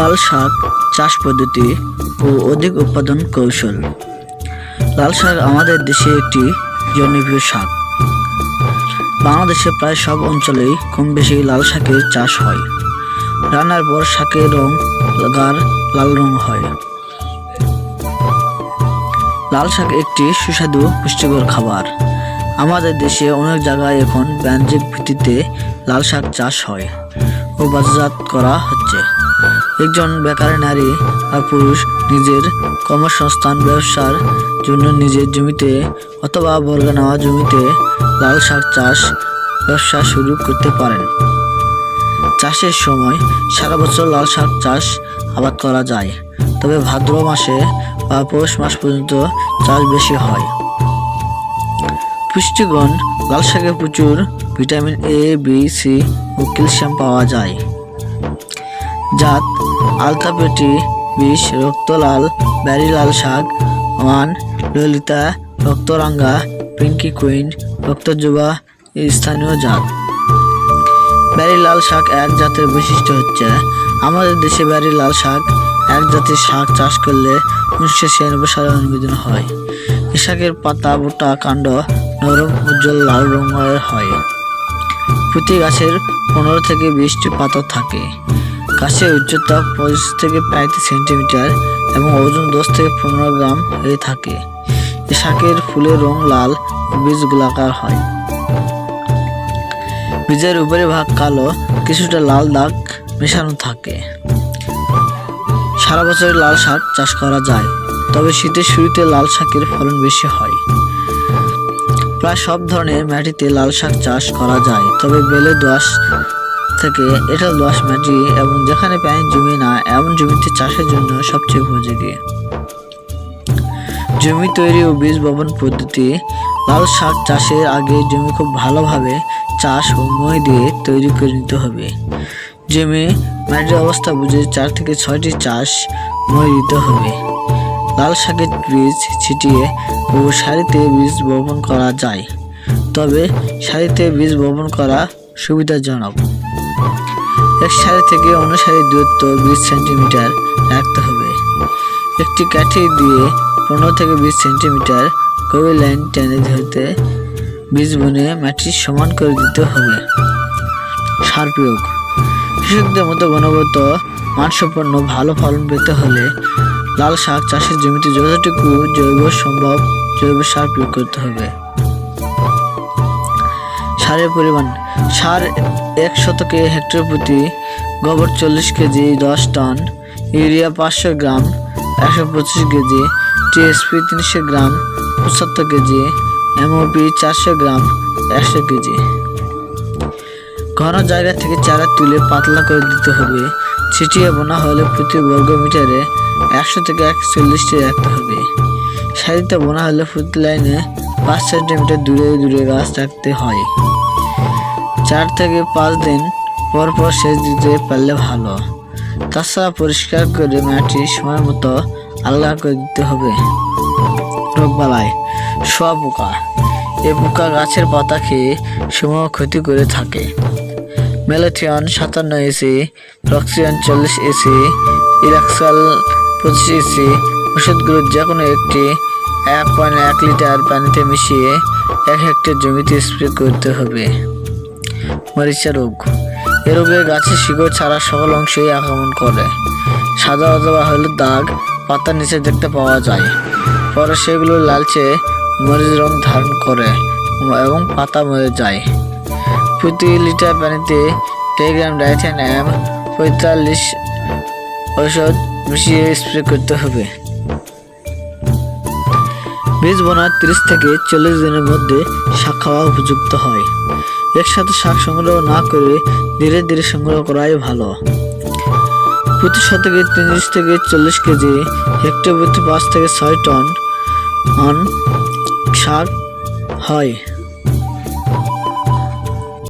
লাল শাক চাষ পদ্ধতি ও অধিক উৎপাদন কৌশল। লাল শাক আমাদের দেশে একটি জনপ্রিয় শাক। বাংলাদেশে প্রায় সব অঞ্চলেই কম বেশি লাল শাকের চাষ হয়। রান্নার পর শাকের রং গাঢ় লাল রং হয়। লাল শাক একটি সুস্বাদু, পুষ্টিকর খাবার। আমাদের দেশে অনেক জায়গায় এখন বাণিজ্যিক ভিত্তিতে লাল শাক চাষ হয় ও বাজারজাত করা হচ্ছে। একজন বেকার নারী আর পুরুষ নিজের কর্মসংস্থান, ব্যবসার জন্য নিজের জমিতে অথবা বর্গা নেওয়া জমিতে লাল শাক চাষ, ব্যবসা শুরু করতে পারেন। চাষের সময় সারা বছর লাল শাক চাষ আবাদ করা যায়, তবে ভাদ্র মাসে বা পৌষ মাস পর্যন্ত চাষ বেশি হয়। পুষ্টিগুণ, লাল শাকে প্রচুর ভিটামিন এ বি সি ও ক্যালসিয়াম পাওয়া যায়। জাত, আলতাপেটি, বিষ, রক্তলাল ব্যারি লাল শাক one Lalita, Raktaranga, pinky queen, Raktajoba স্থানীয় জাত। ব্যারি লাল শাক এক জাতের বৈশিষ্ট্য হচ্ছে, আমাদের দেশে ব্যারি লাল শাক এক জাতের শাক চাষ করলে উনিশশো ছিয়ানব্বই সালে অনুমোদন হয়। এ শাকের পাতা, বোটা, কাণ্ড নরম, উজ্জ্বল, লাল রঙের হয়। প্রতি গাছের পনেরো থেকে বিশটি পাতা থাকে। গাছের উচ্চতা পঁচিশ থেকে পঁয়ত্রিশ সেন্টিমিটার এবং ওজন দশ থেকে পনেরো গ্রাম হয়ে থাকে। এ শাকের ফুলের রং লাল বীজ গোলাকার হয়। বীজের উপরে ভাগ কালো, কিছুটা লাল দাগ মেশানো থাকে। সারা বছর লাল শাক চাষ করা যায়, তবে শীতের শুরুতে লাল শাকের ফলন বেশি হয়। প্রায় সব ধরনের মাটিতে লাল শাক চাষ করা যায়, তবে বেলে দোয়াশ থেকে এঁটেল দোয়াশ মাটি এবং যেখানে পানি জমি না, এমন জমিতে চাষের জন্য সবচেয়ে উপযোগী। জমি তৈরি ও বীজ বপন পদ্ধতি, লাল শাক চাষের আগে জমি খুব ভালোভাবে চাষ ও মই দিয়ে তৈরি করে নিতে হবে। জমি মাটির অবস্থা বুঝে চার থেকে ছয়টি চাষ মই দিতে হবে। লাল শাকের বীজ ছিটিয়ে ও সারিতে বীজ বপন করা যায়। তবে সারিতে বীজ বপন করা সুবিধাজনক। এক সারি থেকে অন্য সারির দূরত্ব বিশ সেন্টিমিটার রাখতে হবে। একটি কাঠি দিয়ে পনেরো থেকে বিশ সেন্টিমিটার গভীর লাইন টেনে ধরতে বীজ বুনে মাটি সমান করে দিতে হবে। সার প্রয়োগ। কৃষকদের মতো গুণগত, মানসম্পন্ন, ভালো ফলন পেতে হলে লাল শাক চাষের জমিতে যতটুকু জৈব সম্ভব জৈব সার প্রয়োগ করতে হবে। সারের পরিমাণ। সার এক শতকে হেক্টর প্রতি গোবর চল্লিশ কেজি, দশ টন। ইউরিয়া পাঁচশো গ্রাম, একশো পঁচিশ কেজি। টিএসপি তিনশো গ্রাম, পঁচাত্তর কেজি। এমওপি চারশো গ্রাম, একশো কেজি। ঘন জায়গা থেকে চারা তুলে পাতলা করে দিতে হবে। ছিটিয়ে বোনা হলে প্রতি বর্গ মিটারে একশো থেকে একশো চল্লিশটি রাখতে হবে। সারিতে বোনা হলে প্রতি লাইনে পাঁচ সেন্টিমিটার দূরে দূরে গাছ রাখতে হয়। চার থেকে পাঁচ দিন পর পর সেচ দিতে পারলে ভালো। তাছাড়া পরিষ্কার করে মাটি সময় মতো আলগা করে দিতে হবে। রোগবালাই শোয়া পোকা। এ পোকা গাছের পাতা খেয়ে সময় ক্ষতি করে থাকে। মেলাথিয়ন সাতান্ন এসি, রক্সিয়ন চল্লিশ এসি, ইরাক্সাল পঁচিশ এসি ওষুধগুলোর যে কোনো একটি এক পয়েন্ট এক লিটার পানিতে মিশিয়ে এক হেক্টর জমিতে স্প্রে করতে হবে। মরিচা রোগ এ রোগে গাছের শিকড় ছাড়া সকল অংশেই আক্রমণ করে। সাদা অথবা হলুদ দাগ পাতার নিচে দেখতে পাওয়া যায়। পরে সেগুলো লালচে মরিচ রং ধারণ করে এবং পাতা মরে যায়। প্রতি লিটার পানিতে টেলিগ্রাম ডাইথেন এম পঁয়তাল্লিশ ঔষধ মিশিয়ে স্প্রে করতে হবে। বীজ বোনার তিরিশ থেকে চল্লিশ দিনের মধ্যে খাওয়া উপযুক্ত হয়। একসাথে শাক সংগ্রহ না করে ধীরে ধীরে সংগ্রহ করাই ভালো। প্রতি শতকে তিরিশ থেকে চল্লিশ কেজি, হেক্টর প্রতি পাঁচ থেকে ছয় টন শাক হয়।